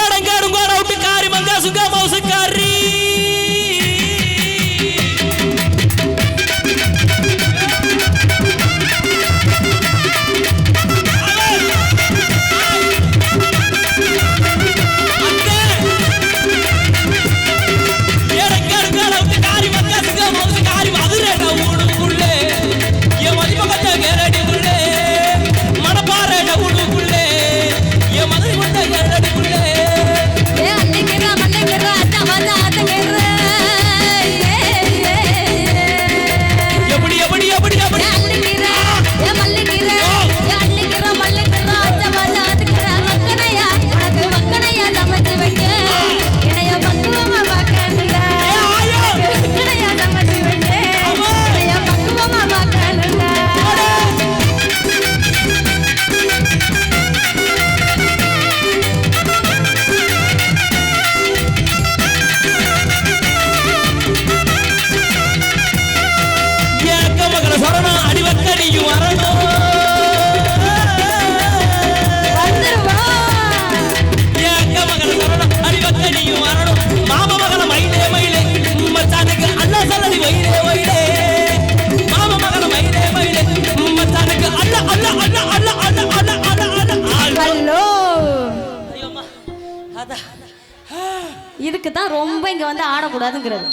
ఏడంగాడు గోడౌట్ కారి మంగా సుగా mouse இதுக்கு தான் ரொம்ப இங்க வந்து ஆடக்கூடாதுங்கிறது?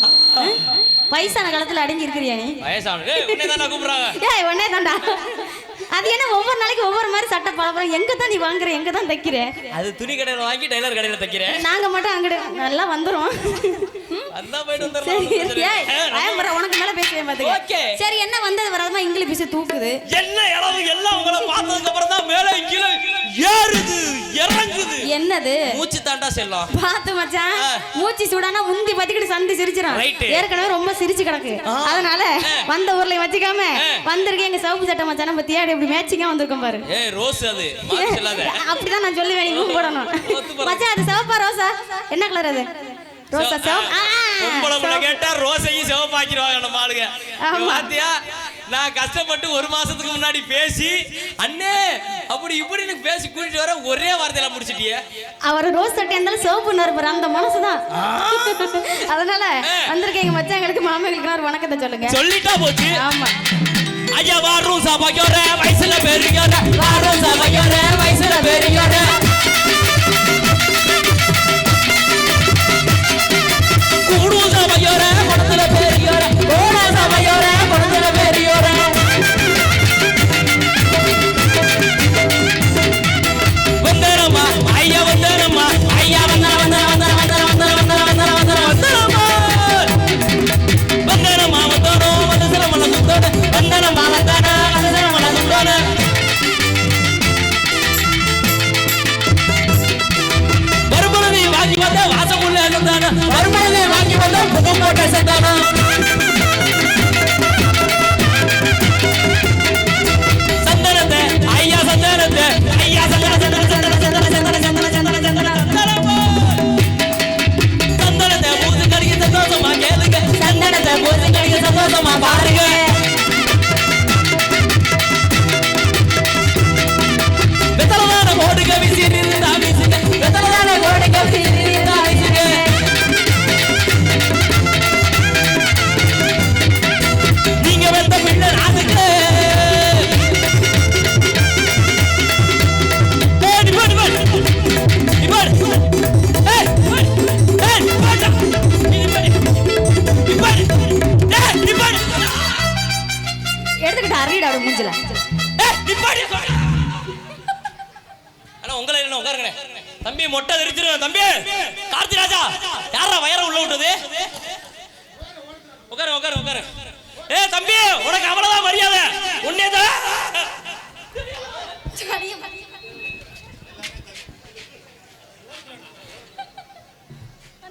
வயசான காலத்துல அடங்கி இருக்கிறியா நீ ஏய் ஒன்னே தான்டா அது என்ன ஒவ்வொரு நாளைக்கு ஒவ்வொரு மாதிரி சட்டை பழப்புறம் எங்க தான் நீ வாங்குற எங்க தான் தைக்கிற? அது துணி கடையில் வாங்கி டெய்லர் கடையில் தைக்கிறேன். நாங்க மட்டும் அங்கிட்டு நல்லா வந்துரும். உனக்கு மேல பேசுவேன். பாத்துக்க. சரி என்ன வந்தது வராதமா? இங்கிலீஷ் பேச தூக்குது. என்ன இளவு எல்லாம் உங்களை பார்த்ததுக்கு அப்புறம் தான் மேலே கீழே ஏறுது. இறங்குது என்னது? மூச்சு தாண்டா செல்லம். பாத்து மச்சான். மூச்சு சூடானா முந்தி பத்திக்கிட்டு சந்தி சிரிச்சிடும். ஏற்கனவே ரொம்ப சிரிச்சு கிடக்கு. அதனால. வந்த ஊர்ல வச்சுக்காம. வந்திருக்கேன் எங்க சிவப்பு சட்டை மச்சான. பத்தியா இப்படி மேட்சிங்கா வந்திருக்கோம் பாரு. ஏய் ரோஸ் அது. அப்படிதான் நான் சொல்லுவேன். நீ போடணும். மச்சான் அது சிவப்பா ரோசா என்ன கலர் அது? ரோசா சிவப்பு. கேட்டா ரோசையும் சிவப்பாக்கிடுவாங்க நம்ம ஆளுங்க. பாத்தியா? நான் கஷ்டப்பட்டு ஒரு மாசத்துக்கு முன்னாடி பேசி அண்ணே அப்படி இப்படின்னு பேசி கூட்டிட்டு வர ஒரே வார்த்தையில முடிச்சிட்டியே. அவர் ரோஸ் சட்டை இருந்தாலும் சிவப்பு நறுப்புற அந்த மனசுதான். அதனால வந்திருக்கேன் எங்க மச்சாங்களுக்கு மாமங்களுக்கு ஒரு வணக்கத்தை சொல்லுங்க. சொல்லிட்டா போச்சு. ஆமா. ஐயா வாரும் சபையோர வயசுல பெரியோர வாரும் சபையோர வயசுல பெரியோர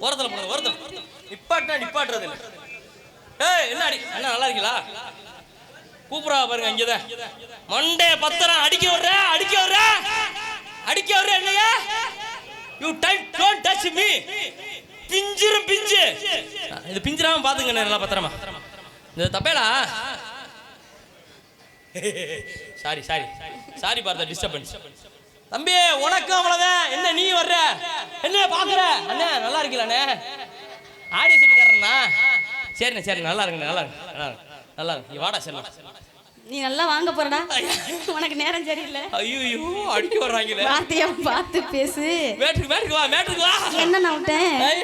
ஓரத்துல போடுங்க ஓரத்துல. நிப்பாட்டினா நிப்பாட்டுறது இல்லை. ஏய் என்ன அடி அண்ணா நல்லா இருக்கீங்களா? கூப்பிடா பாருங்க இங்கதான். மண்டே பத்திரம் அடிக்க வர்ற அடிக்க வர்ற அடிக்க வர்ற என்னையா? You time don't touch me பிஞ்சிரும் பிஞ்சு. இது பிஞ்சிராம பாத்துங்க நல்லா பத்திரமா. இந்த தப்பேலா சாரி சாரி சாரி பார்த்த டிஸ்டர்பன்ஸ் தம்பி உனக்கும் அவ்வளவுதான். என்ன நீ வர்ற? என்ன பாக்குற? அண்ணே நல்லா இருக்கீங்களாண்ணே? ஆடி செட்டுக்காரண்ணா சரிண்ணே சரி நல்லா இருக்குண்ணே நல்லா இருக்கு நல்லா இருக்கு நல்லா இருக்கு நீ வாடா செல்லம் நீ நல்லா வாங்க போறடா. உனக்கு நேரம் சரியில்லை. ஐயோ அடிக்க வர்றாங்களே. வார்த்தையா பார்த்து பேசு. மேட்டுக்கு மேட்டுக்கு வா மேட்டுக்கு வா. என்ன நான் விட்டேன்? ஐய்.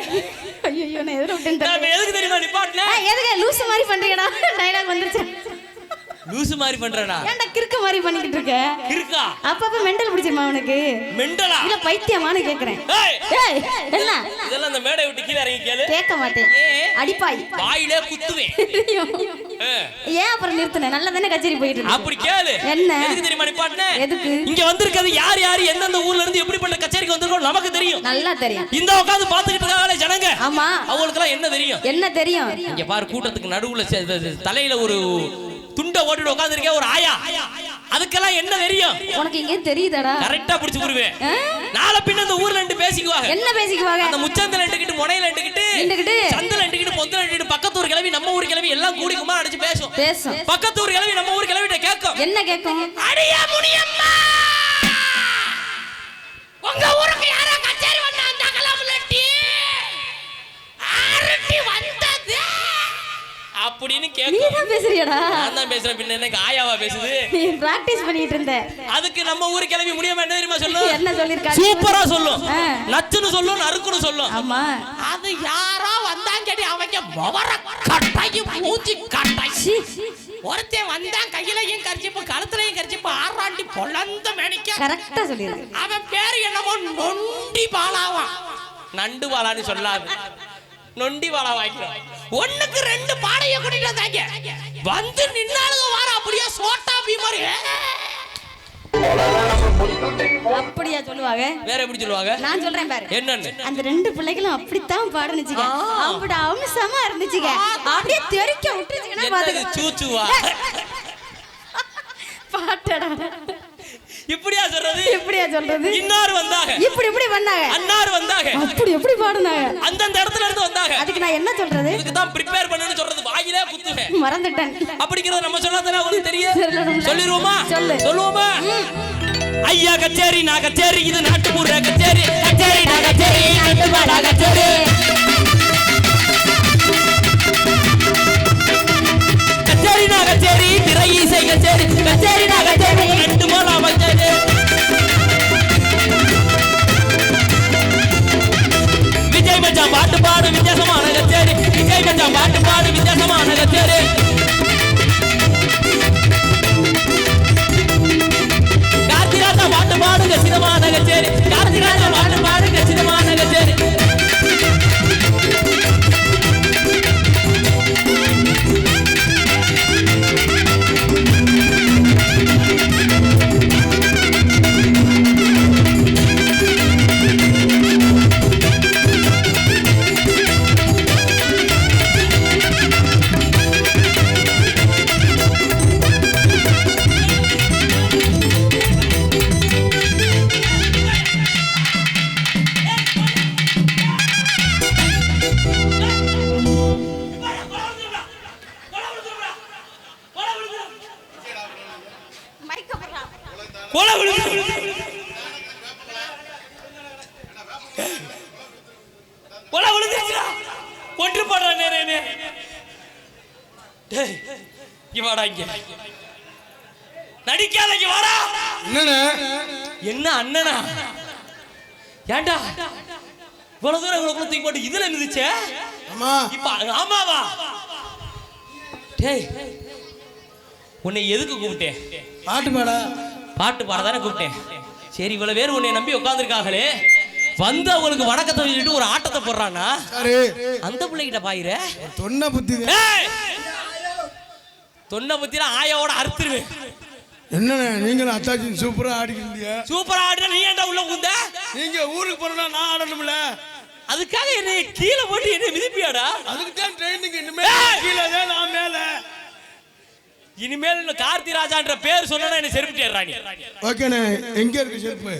நான் எதிர விட்டேன் எதுக்கு தெரியுமா நிப்பாட்டின எதுக்கு லூசு மாதிரி பண்றீங்கடா? டைலாக் வந்துருச்சு. லூசு மாதிரி பண்றேனா? ஏன்டா கிறுக்க மாதிரி பண்ணிக்கிட்டு இருக்க? இருக்கா அப்பப்ப மெண்டல் பிடிச்சிருமா உனக்கு? மெண்டலா? இல்ல பைத்தியமான்னு கேக்குறேன். ஏய்! என்ன? இதெல்லாம் அந்த மேடை விட்டு கீழே இறங்கி கேளு. கேட்க மாட்டேன்? அடிப்பாய். வாயிலே குத்துவேன். ஏன் அப்புறம் நிறுத்தின? நல்லா தானே கச்சேரி போயிட்டு இருக்கு அப்படி கேளு. என்ன? எதுக்கு தெரியுமா நிப்பாட்டின எதுக்கு? இங்க வந்திருக்கிறது யார் யார் எந்தெந்த ஊர்ல இருந்து எப்படிப்பட்ட கச்சேரிக்கு வந்திருக்கோம் நமக்கு தெரியும். நல்லா தெரியும். இந்த உட்காந்து பாத்துக்கிட்டு இருக்காங்களே ஜனங்க? ஆமா. அவங்களுக்கெல்லாம் என்ன தெரியும்? என்ன தெரியும்? இங்க பாரு கூட்டத்துக்கு நடுவுல தலையில ஒரு துண்டை ஓட்டிட்டு உட்காந்துருக்கேன் ஒரு ஆயா. அதுக்கெல்லாம் என்ன தெரியும்? உனக்கு இங்கே தெரியுதாடா. கரெக்டா புடிச்சு ஆ? நாளை பின்ன இந்த ஊர்ல ரெண்டு பேசிக்குவாங்க. என்ன பேசிக்குவாங்க? அந்த முச்சந்தில ரெண்டுக்கிட்டு முனையில ரெண்டுக்கிட்டு ரெண்டுக்கிட்டு? சந்தில ரெண்டுக்கிட்டு பொந்தில ரெண்டுக்கிட்டு பக்கத்து ஊர் கிளவி நம்ம ஊர் கிளவி எல்லாம் கூடி குமா அடிச்சு பேசும் பேசும் பக்கத்து ஊர் கிளவி நம்ம ஊர் கிளவிட்ட கேட்கும். என்ன கேட்கும்? அடியா முனியம்மா! உங்க ஊருக்கு யாரோ கச்சேரி வந்தாங்களா முன்னாடி ஆரட்டி வந்தது அப்படின்னு தான் பேசுறியடா. நான் தான் பேசுறேன் பின்ன எனக்கு ஆயாவா பேசுது? நீ பிராக்டிஸ் பண்ணிட்டு இருந்த. அதுக்கு நம்ம ஊர் கிளவி முடியாம என்ன தெரியுமா சொல்லும் என்ன சொல்லிருக்காங்க சூப்பரா சொல்லும். நச்சுன்னு சொல்லும் நறுக்குன்னு சொல்லும் ஆமா. அது யாரோ வந்தாங்கடி அவங்க மொவர கட்டாயி மூஞ்சி கட்டாய். ஒருத்தன் வந்தான் கையிலையும் கரிச்சிப்பு கழுத்துலையும் கரிச்சிப்பு ஆறாண்டி பொழந்த மேனிக்க. கரெக்டா சொல்லிருக்கு அவன் பேரு என்னமோ நொண்டி பாலாவான். நண்டு பாலான்னு சொல்லாது. நொண்டி பாலா வாங்கிக்கிறோம். ஒண்ணுக்கு ரெண்டு பாடையை கூட்டிட்டு வந்தாங்க. வந்து நின்னாலுங்க வார அப்படியே சோட்டா பீமரு அப்படியா சொல்லுவாங்க? வேற எப்படி சொல்லுவாங்க? நான் சொல்றேன் பாரு. என்னன்னு? அந்த ரெண்டு பிள்ளைகளும் அப்படித்தான் பாடுனுச்சுங்க அப்படி அம்சமா இருந்துச்சுங்க அப்படியே தெறிக்க விட்டுச்சுங்கன்னா பாத்துக்க. சூச்சுவா? பாட்டடா. இப்படியா சொல்றது? எப்படியா சொல்றது? இன்னார் வந்தாங்க இப்படி இப்படி பண்ணாங்க அன்னார் வந்தாங்க அப்படி எப்படி பாடுனாங்க. அந்தந்த இடத்துல இருந்து வந்தாங்க அதுக்கு நான் என்ன சொல்றது? இதுக்கு தான் ப்ரிப்பேர் பண்ணுன்னு சொல்றது. வாயிலே குத்துவேன் மறந்துட்டேன். அப்படிங்கறத நம்ம சொன்னா தானே உங்களுக்கு தெரியும். சொல்லிருவோமா சொல்லு. சொல்லுவோமா? ஐயா கச்சேரி நான் கச்சேரி இது நாட்டுப்புற கச்சேரி. கச்சேரி நான் கச்சேரி நாட்டுப்பாடா கச்சேரி. கச்சேரி நான் கச்சேரி திரை இசை கச்சேரி. கச்சேரி நான் பாடு வித்தியாசமான கச்சேரி. விஜய் மச்சான் பாட்டு பாடு வித்தியாசமான கச்சேரி. என்னண்ணே? என்ன அண்ணனா? ஏன்டா இவ்வளவு தூரம் இவ்வளவு தூக்கி போட்டு இதுல இப்ப ஆமாவா? டேய் உன்னை எதுக்கு கூப்பிட்டேன்? பாட்டு பாடா. பாட்டு பாட தானே கூப்பிட்டேன். சரி இவ்வளவு பேர் உன்னை நம்பி உட்காந்துருக்காங்களே வந்து அவங்களுக்கு வணக்கத்தை சொல்லிட்டு ஒரு ஆட்டத்தை போடுறானா அந்த பிள்ளைகிட்ட பாயிர. தொன்ன புத்தி! தொன்னை பத்தினா ஆயாவோட அறுத்துருவேன். என்னண்ணே நீங்களும் அத்தாச்சி சூப்பரா ஆடிக்கிறீங்க சூப்பரா ஆடுற நீ ஏன்டா உள்ள பூந்த நீங்க ஊருக்கு போறா நான் ஆடணும்ல. அதுக்காக என்னை கீழே போட்டு என்னை மிதிப்பியாடா? அதுக்கு தான் ட்ரைனிங் இனிமே! கீழே தான் நான் மேல. இனிமேல் கார்த்தி ராஜான்ற பேர் சொன்னா என்ன செருப்பு தேடுறா நீ. ஓகேண்ணே எங்க இருக்கு செருப்பு!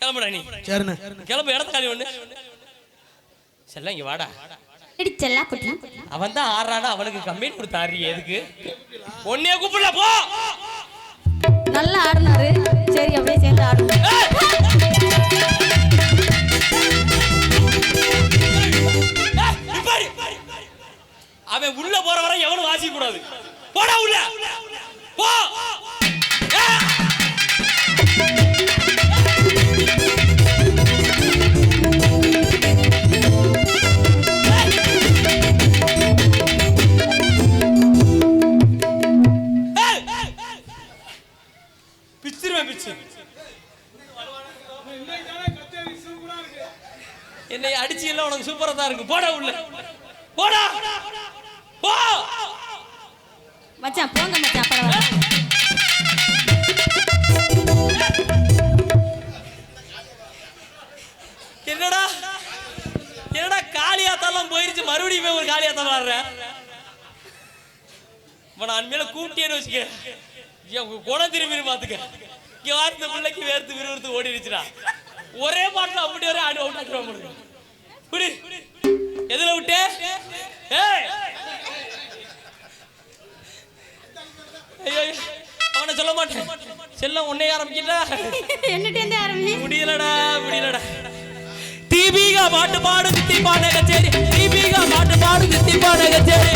கிளம்புடா நீ. சரிண்ணே. கிளம்பு இடத்த காலி ஒண்ணு. செல்ல இங்க வாடா. செல்லா அவன் தான் ஆறாடா அவளுக்கு கம்மின்னு கொடுத்தாரு. எதுக்கு? ஒன்னே கூப்பிடல போ! நல்லா ஆடினாரு. சரி அப்படியே சேர்ந்து ஆடுவோம். அவன் உள்ள போற வரை எவனும் வாசிக்க கூடாது. போடா உள்ள. அடிச்சு எல்லாம் உனக்கு சூப்பரா தான் இருக்கு போடா உள்ள. போடா. போ. மச்சான் போங்க மச்சான் பரவாயில்ல என்னடா? என்னடா காளியாத்தாலாம் போயிருச்சு? மறுபடியும் போய் ஒரு காளியாத்தா விளாடுற இப்ப நான் அன்மையில கூப்பிட்டேன்னு வச்சுக்க. குணம் திரும்பி பாத்துக்க. இங்க வார்த்த பிள்ளைக்கு வேர்த்து விறுவிறுத்து ஓடிடுச்சுடா. ஒரே பாட்டுல அப்படி ஒரே ஆடு அவுட் ஆக்கிடுவாங்க குடி எதுல விட்டு. அவனை சொல்ல மாட்டேன். செல்லம் உன்னை ஆரம்பிக்கிட்டா? என்னட்டு ஆரம்பி முடியலடா முடியலடா. தீபிகா பாட்டு பாடு தித்தி பாட கச்சேரி தீபிகா பாட்டு பாடு தித்தி பாட கச்சேரி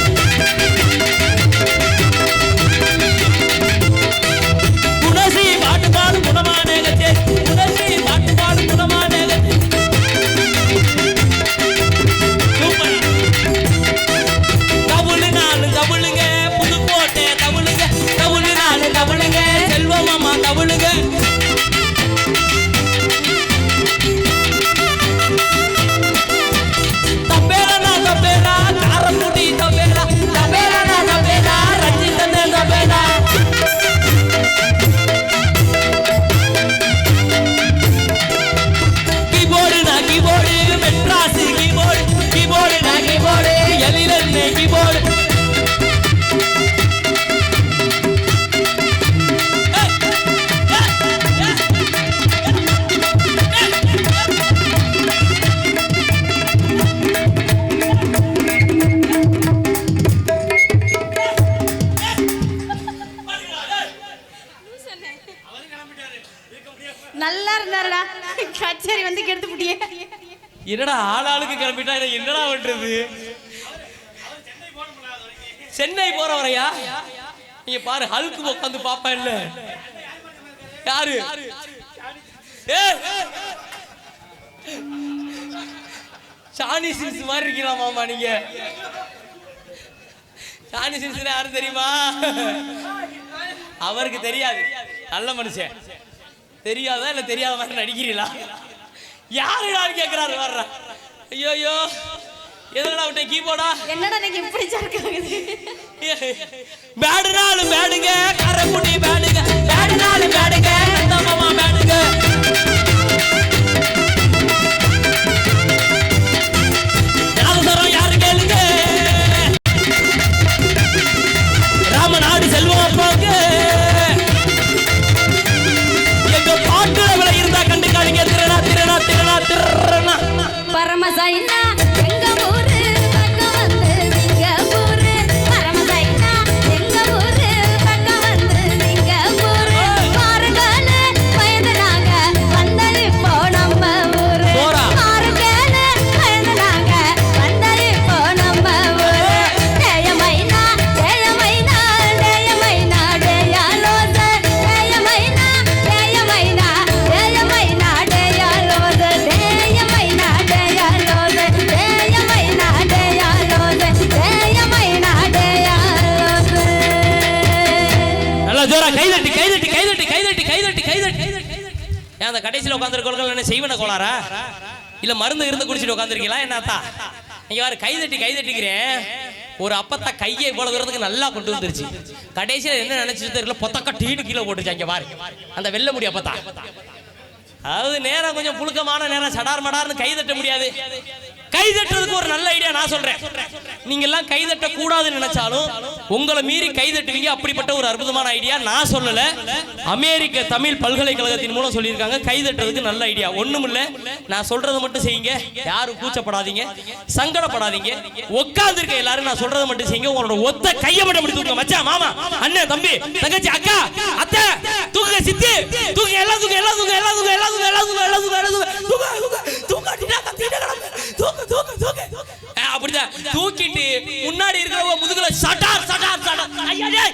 இருந்தாருடா. கச்சேரி வந்து கெடுத்து விட்டியே என்னடா ஆளாளுக்கு கிளம்பிட்டா? என்னடா பண்றது? சென்னை போறவரையா? நீங்க பாரு ஹல்க்கு உட்காந்து பாப்பா இல்ல யாரு? சாணி சின்ஸ் மாதிரி இருக்கீங்களா மாமா நீங்க? சாணி சின்ஸ் யாரும் தெரியுமா? அவருக்கு தெரியாது. நல்ல மனுஷன். தெரியாதா இல்ல தெரியாத மாதிரி நடிக்கிறீங்களா? யாரு கேக்குறாரு வர்ற ஐயோ ஐயோ எதுடா விட்ட கீபோர்டா என்னடா எனக்கு இப்படி சர்க்காகுது பேடுனாலும் பேடுங்க. கரக்குடி பேடுங்க கோளாரா இல்ல மருந்து இருந்து குடிச்சிட்டு உட்காந்துருக்கீங்களா என்னத்தா? நீங்க வேற கை தட்டிக்கிறேன். ஒரு அப்பத்தா கையை இவ்வளவு தூரத்துக்கு நல்லா கொண்டு வந்துருச்சு. கடைசியில என்ன நினைச்சிட்டு தெரியல பொத்தக்க டீனு கீழே போட்டுச்சு அங்க பாரு. அந்த வெள்ள முடி அப்பத்தா. அதாவது நேரம் கொஞ்சம் புழுக்கமான நேரம் சடார் மடார்னு கை தட்ட முடியாது. கை தட்டுறதுக்கு ஒரு நல்ல ஐடியா நான் சொல்றேன். நீங்க எல்லாம் கை தட்ட கூடாதுன்னு நினைச்சாலும் உங்களை மீறி கை தட்டுவீங்க அப்படிப்பட்ட ஒரு அற்புதமான ஐடியா நான் சொல்லல. அமெரிக்க தமிழ் பல்கலைக்கழகத்தின் மூலம் சொல்லியிருக்காங்க கை தட்டுறதுக்கு நல்ல ஐடியா ஒண்ணும் இல்ல. நான் சொல்றதை மட்டும் செய்யுங்க. யாரும் கூச்சப்படாதீங்க. சங்கடப்படாதீங்க. உட்கார்ந்து இருக்க எல்லாரும் நான் சொல்றதை மட்டும் செய்யுங்க. உங்களோட ஒத்த கையை மட்டும் அப்படி தூக்குங்க. மச்சான் மாமா அண்ணன் தம்பி தங்கச்சி அக்கா அத்தை தூக்குங்க சித்தி தூக்கு எல்லாம் தூக்கு எல்லாம் தூக்கிட்டு முன்னாடி இருக்கிறவங்க முதுகுல சட்டார் சட்டார் சட்டார். ஐயா!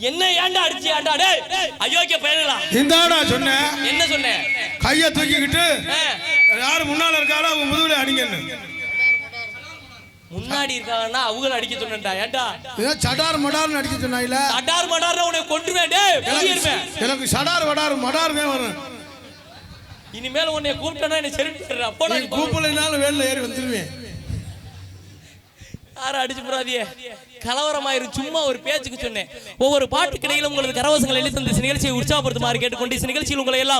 என்ன ஏன்டா அடிச்சு ஏன்டா டேய். அயோக்கிய பயனுங்களா இந்தாடா சொன்னேன் என்ன சொன்னேன் கையை தூக்கிக்கிட்டு யார் முன்னால இருக்காளோ அவங்க முதுகுல அடிங்கன்னு முன்னாடி இருக்காங்கன்னா அவங்கள அடிக்க சொன்னேன்டா. ஏன்டா? ஏதோ சடார் மடார்னு அடிக்க சொன்னாயில அடார் மடார் உன்னை கொன்றுவேன் எனக்கு சடார் வடார் மடார் தான் வரும். இனிமேல் உன்னை கூப்பிட்டேன்னா என்ன சரி அப்போ நீ கூப்பிடலைனாலும் வேலையில் ஏறி வந்துருவேன். யாரும் அடிச்சு போறாதியே கலவரமாயிரும். சும்மா ஒரு பேச்சுக்கு சொன்னேன். ஒவ்வொரு பாட்டுக்கு இடையில உங்களது கரவசங்கள் எழுதி தந்த நிகழ்ச்சியை உற்சாகப்படுத்துமாறு கேட்டுக்கொண்டு நிகழ்ச்சியில் உங்களை எல்லாம்